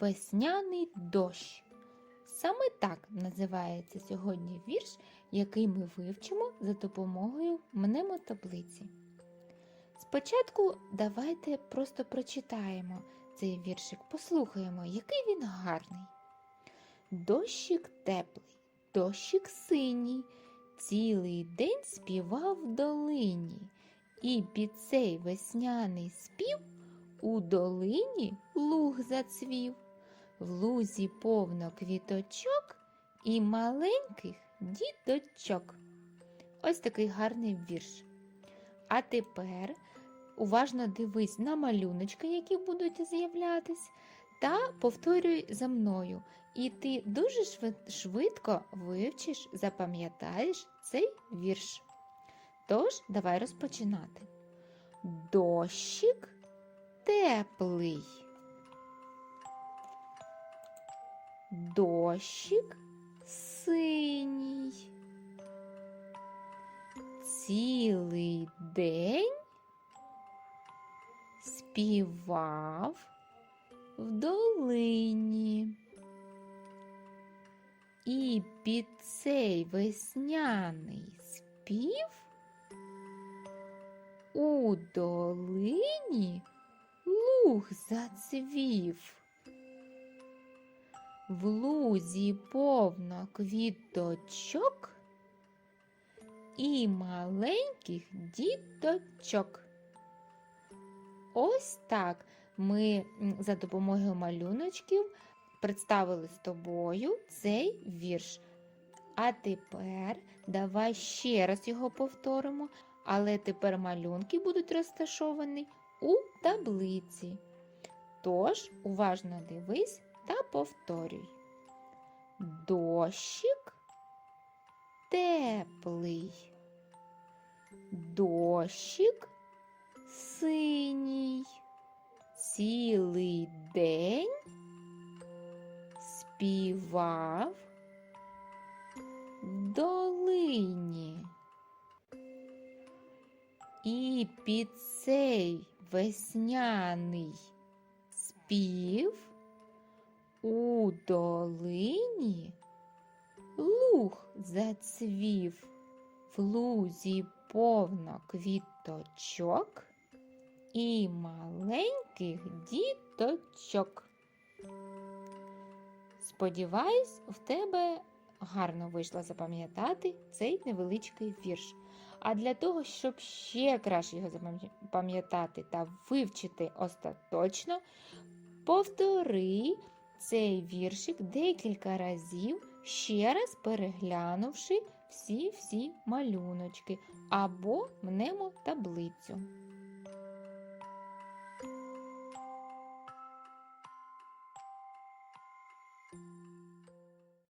весняний дощ. Саме так називається сьогодні вірш, який ми вивчимо за допомогою мнемотаблиці. Спочатку давайте просто прочитаємо цей віршик, послухаємо, який він гарний. Дощик теплий, дощик синій, цілий день співав в долині, і під цей весняний спів у долині луг зацвів, в лузі повно квіточок і маленьких діточок. Ось такий гарний вірш. А тепер уважно дивись на малюночки, які будуть з'являтись, та повторюй за мною. І ти дуже швидко вивчиш, запам'ятаєш цей вірш. Тож, давай розпочинати. Дощик теплий. Дощик синій. Цілий день співав в долині. І під цей весняний спів у долині луг зацвів. В лузі повно квіточок і маленьких діточок. Ось так ми за допомогою малюночків представили з тобою цей вірш. А тепер давай ще раз його повторимо, але тепер малюнки будуть розташовані у таблиці. Тож уважно дивись та повторюй. Дощик теплий. Дощик синій. Цілий день співав в долині. І під цей весняний спів у долині луг зацвів в лузі повно квіточок і маленьких діточок. Сподіваюсь, в тебе гарно вийшло запам'ятати цей невеличкий вірш. А для того, щоб ще краще його запам'ятати та вивчити остаточно, повтори цей віршик декілька разів, ще раз переглянувши всі-всі малюночки або мнемо таблицю.